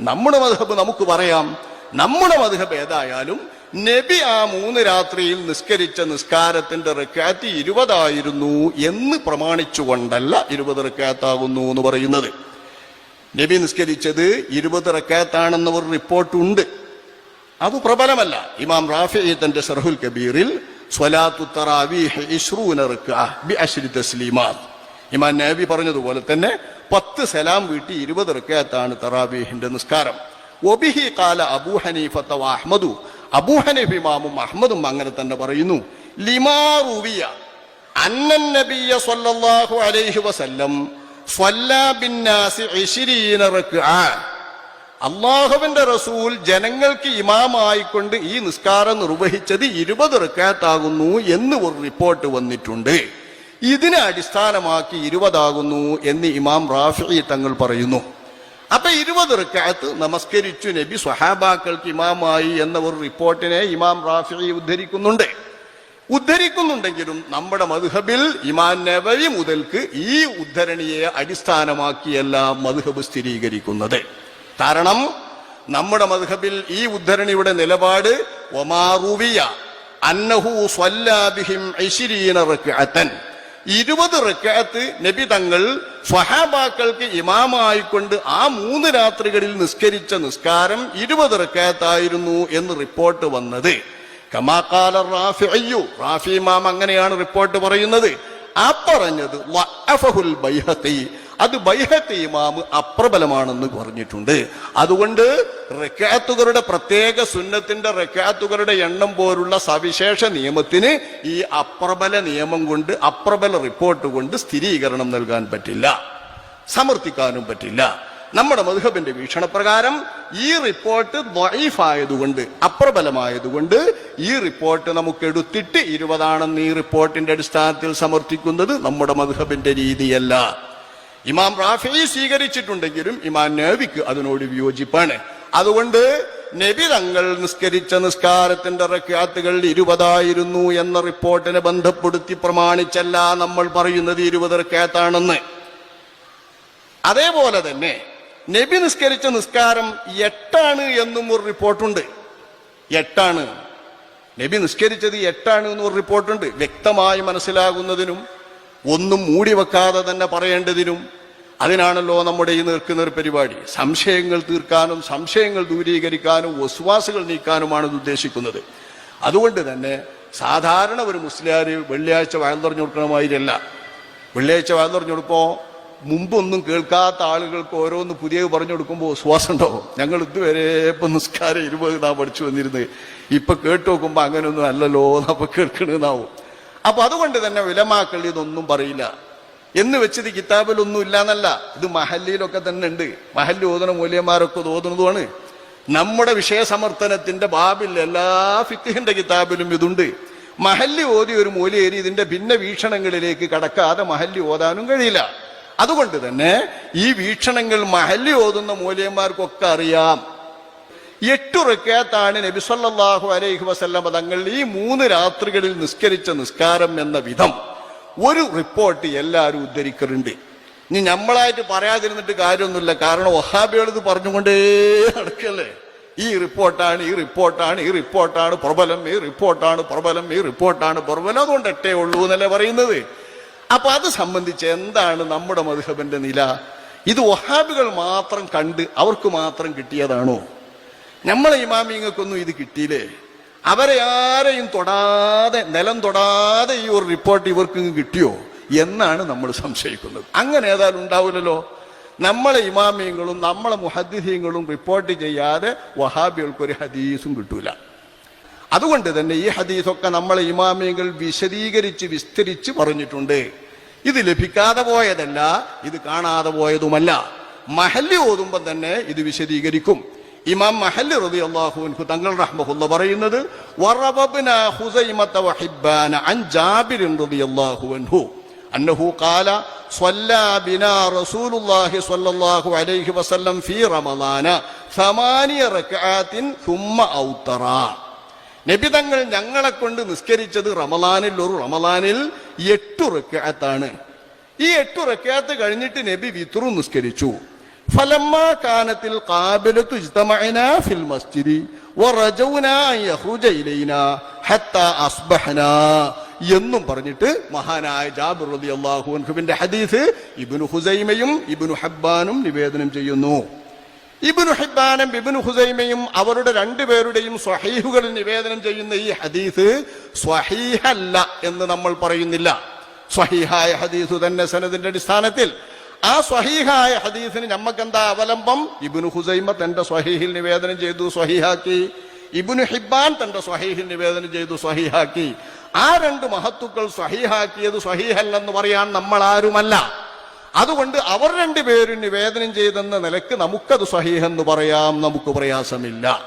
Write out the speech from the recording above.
നമ്മുടെ മധുഹബ് നമുക്ക് പറയാം നമ്മുടെ മധുഹബ് ഏതായാലും നബി ആ മൂന്ന് രാത്രിയിൽ നിസ്കരിച്ച നിസ്കാരത്തിന്റെ റക്കാത്ത് ഇരുപതായിരുന്നു എന്ന് പ്രമാണിച്ചുകൊണ്ടല്ല ഇരുപത് റിക്കാത്താകുന്നു എന്ന് പറയുന്നത്. നബി നിസ്കരിച്ചത് ഇരുപത് റക്കാത്താണെന്ന ഒരു റിപ്പോർട്ടുണ്ട്. അത് പ്രബലമല്ല. ഇമാം റാഫി തന്റെ ഷർഹുൽ കബീറിൽ ഇമാം നബി പറഞ്ഞതുപോലെ തന്നെ പത്ത് സലാം വീട്ടി ഇരുപത് റക്കയത്താണ് തറാബീഹിന്റെ നിസ്കാരം. ഒബിഹി കാല അബൂ ഹനീഫത്ത അഹ്മദു. അബൂ അഹ്മദും അങ്ങനെ തന്നെ പറയുന്നു ലിമാ അന്നൻ നബിയ സല്ലല്ലാഹു അലൈഹി വസല്ലം ബിന്നാസി ഇശ്രീന റക്അ അള്ളാഹുവിന്റെ റസൂൽ ജനങ്ങൾക്ക് ഇമാമായിക്കൊണ്ട് ഈ നിസ്കാരം നിർവഹിച്ചത് ഇരുപത് റക്കാത്താകുന്നു എന്ന് ഒരു റിപ്പോർട്ട് വന്നിട്ടുണ്ട്. ഇതിനെ അടിസ്ഥാനമാക്കി ഇരുപതാകുന്നു എന്ന് ഇമാം റാഫി തങ്ങൾ പറയുന്നു. അപ്പൊ ഇരുപത് റക്കാത്ത് നമസ്കരിച്ചു നബി സ്വഹാബാക്കൾക്ക് ഇമാമായി എന്ന ഒരു റിപ്പോർട്ടിനെ ഇമാം റാഫി ഉദ്ധരിക്കുന്നുണ്ട്. ഉദ്ധരിക്കുന്നുണ്ടെങ്കിലും നമ്മുടെ മധുഹബിൽ ഇമാൻ നബവി മുതൽക്ക് ഈ ഉദ്ധരണിയെ അടിസ്ഥാനമാക്കിയല്ല മധുഹബ് സ്ഥിരീകരിക്കുന്നത്. കാരണം നമ്മുടെ മധുഹബിൽ ഈ ഉദ്ധരണിയുടെ നിലപാട് ഒമാറുവിയ അന്നഹു സ്വല്ലാബിഹിം ഐശിരീന റക്അത്തൻ ഇരുപത് റക്കാത്ത് നബി തങ്ങൾ സ്വഹാബാക്കൾക്ക് ഇമാമായിക്കൊണ്ട് ആ മൂന്ന് രാത്രികളിൽ നിസ്കരിച്ച നിസ്കാരം ഇരുപത് റക്കാത്തായിരുന്നു എന്ന് റിപ്പോർട്ട് വന്നത്. കമാക്കാല റാഫി അയ്യു റാഫി ഇമാം അങ്ങനെയാണ് റിപ്പോർട്ട് പറയുന്നത്. ആ പറഞ്ഞത് അത് ബൈഹത്തെ ഇമാമ് അപ്രബലമാണെന്ന് പറഞ്ഞിട്ടുണ്ട്. അതുകൊണ്ട് റക്കാത്തുകളുടെ പ്രത്യേക സുന്നത്തിന്റെ റക്കാത്തുകളുടെ എണ്ണം പോലുള്ള സവിശേഷ നിയമത്തിന് ഈ അപ്രബല നിയമം കൊണ്ട് അപ്രബല റിപ്പോർട്ട് കൊണ്ട് സ്ഥിരീകരണം നൽകാൻ പറ്റില്ല. സമർത്ഥിക്കാനും പറ്റില്ല. നമ്മുടെ മധുഹബിന്റെ വീക്ഷണപ്രകാരം ഈ റിപ്പോർട്ട് ദ്വൈഫായതുകൊണ്ട് അപ്രബലമായതുകൊണ്ട് ഈ റിപ്പോർട്ട് നമുക്ക് എടുത്തിട്ട് ഇരുപതാണെന്ന് ഈ റിപ്പോർട്ടിന്റെ അടിസ്ഥാനത്തിൽ സമർത്ഥിക്കുന്നത് നമ്മുടെ മധുഹബിന്റെ രീതിയല്ല. ഇമാം റാഫി സ്വീകരിച്ചിട്ടുണ്ടെങ്കിലും ഇമാം നബിക്ക് അതിനോട് വിയോജിപ്പാണ്. അതുകൊണ്ട് നബി തങ്ങൾ നിസ്കരിച്ച നിസ്കാരത്തിന്റെ റക്കാത്തുകൾ ഇരുപതായിരുന്നു എന്ന റിപ്പോർട്ടിനെ ബന്ധപ്പെടുത്തി പ്രമാണിച്ചല്ല നമ്മൾ പറയുന്നത് ഇരുപത് റക്കാത്താണെന്ന് അതേപോലെ തന്നെ നബി നിസ്കരിച്ച നിസ്കാരം എട്ടാണ് എന്നും ഒരു റിപ്പോർട്ടുണ്ട്. എട്ടാണ്. നബി നിസ്കരിച്ചത് എട്ടാണ് എന്നും ഒരു റിപ്പോർട്ടുണ്ട്. വ്യക്തമായി മനസ്സിലാകുന്നതിനും ഒന്നും മൂടി വെക്കാതെ തന്നെ പറയേണ്ടതിനും അതിനാണല്ലോ നമ്മുടെ ഈ നിൽക്കുന്ന ഒരു പരിപാടി. സംശയങ്ങൾ തീർക്കാനും സംശയങ്ങൾ ദൂരീകരിക്കാനും വസ്വാസുകൾ നീക്കാനുമാണ് ഇത് ഉദ്ദേശിക്കുന്നത്. അതുകൊണ്ട് തന്നെ സാധാരണ ഒരു മുസ്ലിയാർ വെള്ളിയാഴ്ച വയൽനിറഞ്ഞു കൊടുക്കണമാതിരിയല്ല. വെള്ളിയാഴ്ച വയൽനിറഞ്ഞു കൊടുക്കുമ്പോൾ മുമ്പൊന്നും കേൾക്കാത്ത ആളുകൾക്ക് ഓരോന്ന് പുതിയ പറഞ്ഞു കൊടുക്കുമ്പോൾ വിശ്വാസം ഉണ്ടാവും. ഞങ്ങൾ ഇതുവരെ ഇപ്പൊ നിസ്കാരം ഇരുപത് നാ പഠിച്ചു വന്നിരുന്നത്. ഇപ്പൊ കേട്ട് നോക്കുമ്പോ അങ്ങനെയൊന്നും അല്ലല്ലോ നമ്മൾ കേൾക്കണമെന്നാവും അപ്പൊ അതുകൊണ്ട് തന്നെ വിലമാക്കൾ ഇതൊന്നും പറയില്ല. എന്ന് വെച്ചത് കിതാബിലൊന്നും ഇല്ലാന്നല്ല. ഇത് മഹല്ലിയിലൊക്കെ തന്നെ ഉണ്ട്. മഹല്ലി ഓതണ മൂല്യന്മാരൊക്കെ ഓതുന്നതുമാണ്. നമ്മുടെ വിഷയസമർത്ഥനത്തിന്റെ ബാബിൽ എല്ലാ ഫിത്തിഹിന്റെ കിതാബിലും ഇതുണ്ട്. മഹല്ലി ഓതി ഒരു മൂലയേരി ഇതിന്റെ ഭിന്ന വീക്ഷണങ്ങളിലേക്ക് കടക്കാതെ മഹല്ലി ഓതാനും കഴിയില്ല. അതുകൊണ്ട് തന്നെ ഈ വീക്ഷണങ്ങൾ മഹല്ലി ഓതുന്ന മൂല്യന്മാർക്കൊക്കെ അറിയാം. എട്ടു റക്കാത്താണ് നബി സല്ലല്ലാഹു അലൈഹി വസല്ലം തങ്ങൾ ഈ മൂന്ന് രാത്രികളിൽ നിസ്കരിച്ച നിസ്കാരം എന്ന വിധം. ഒരു റിപ്പോർട്ട് എല്ലാവരും ഉദ്ധരിക്കുന്നുണ്ട് ഇനി നമ്മളായിട്ട് പറയാതിരുന്നിട്ട് കാര്യമൊന്നുമില്ല. കാരണം വഹാബികൾ ഇത് പറഞ്ഞുകൊണ്ടേ നടക്കല്ലേ? ഈ റിപ്പോർട്ടാണ് ഈ റിപ്പോർട്ടാണ് ഈ റിപ്പോർട്ടാണ് പ്രബലം ഈ റിപ്പോർട്ടാണ് പ്രബലം ഈ റിപ്പോർട്ടാണ് പ്രബലം. അതുകൊണ്ട് എട്ടേ ഉള്ളൂ എന്നല്ലേ പറയുന്നത്. അപ്പൊ അത് സംബന്ധിച്ച് എന്താണ് നമ്മുടെ മധുഹബന്റെ നില? ഇത് ഒഹാബികൾ മാത്രം കണ്ട് അവർക്ക് മാത്രം കിട്ടിയതാണോ? നമ്മളെ ഇമാമിങ്ങൾക്കൊന്നും ഇത് കിട്ടിയില്ലേ? അവരെ ആരെയും തൊടാതെ നിലം തൊടാതെ ഈ ഒരു റിപ്പോർട്ട് ഇവർക്ക് കിട്ടിയോ എന്നാണ് നമ്മൾ സംശയിക്കുന്നത്. അങ്ങനെ ഏതായാലും ഉണ്ടാവില്ലല്ലോ. നമ്മളെ ഇമാമിയങ്ങളും നമ്മളെ മുഹദ്ദിഹീങ്ങളും റിപ്പോർട്ട് ചെയ്യാതെ വഹാബികൾക്ക് ഒരു ഹദീസും കിട്ടൂല. അതുകൊണ്ട് തന്നെ ഈ ഹദീസൊക്കെ നമ്മളെ ഇമാമിയങ്ങൾ വിശദീകരിച്ച് വിസ്തരിച്ച് പറഞ്ഞിട്ടുണ്ട്. ഇത് ലഭിക്കാതെ പോയതല്ല ഇത് കാണാതെ പോയതുമല്ല. മഹല്ലി ഓതുമ്പം തന്നെ ഇത് വിശദീകരിക്കും. ഇമാം മഹല്ലി റബി അള്ളാഹു തങ്ങൾ റഹ്മഹുല്ല പറയുന്നത് വറബബ്ന ഹുസൈമത വഹിബ്ബാന അൻ ജാബിർ റളിയല്ലാഹു അൻഹു അന്നഹു ഖാല صلى بنا رسول الله صلى الله عليه وسلم في رمضان ثمانية ركعات ثم أوترا നബി തങ്ങൾ ഞങ്ങളെ കൊണ്ട് നിസ്കരിച്ചത് റമലാനിൽ ഒരു റമലാനിൽ എട്ടു റക്കാത്താണ് ഈ എട്ടു റക്കാത്ത് കഴിഞ്ഞിട്ട് നബി വിത്രു നിസ്കരിച്ചു فلما كانت القابلة اجتمعنا في المسجد ورجونا أن يخرج إلينا حتى أصبحنا എന്നും പറഞ്ഞിട്ട് മഹാനായ ജാബിർ റളിയല്ലാഹു അൻഹുവിന്റെ ഹദീസ് ഇബ്നു ഹുസൈമയും ഇബ്നു ഹബ്ബാനും നിവേദനം ചെയ്യുന്നു ഇബ്നു ഹിബ്ബാനും ഇബ്നു ഹുസൈമയും അവരുടെ രണ്ടുപേരുടെയും സ്വഹീഹുകളിൽ നിവേദനം ചെയ്യുന്ന ഈ ഹദീസ് സ്വഹീഹല്ല എന്ന് നമ്മൾ പറയുന്നില്ല സ്വഹീഹായ ഹദീസ് തന്നെ സനദിന്റെ അടിസ്ഥാനത്തിൽ ആ സ്വഹീഹായ ഹദീസിന് നമ്മക്കെന്താ അവലംബം? ഇബ്നു ഹുസൈമ തന്റെ സ്വഹീഹിൽ നിവേദനം ചെയ്തു സ്വഹീഹാക്കി. ഇബ്നു ഹിബാൻ തന്റെ സ്വഹീഹിൽ നിവേദനം ചെയ്തു സ്വഹീഹാക്കി. ആ രണ്ട് മഹത്തുക്കൾ സ്വഹീഹാക്കിയത് സ്വഹീഹല്ലെന്ന് പറയാൻ നമ്മൾ ആരുമല്ല അതുകൊണ്ട് അവർ രണ്ടുപേരും നിവേദനം ചെയ്തെന്ന നിലയ്ക്ക് നമുക്കത് സ്വഹീഹെന്ന് പറയാം നമുക്ക് പ്രയാസമില്ല.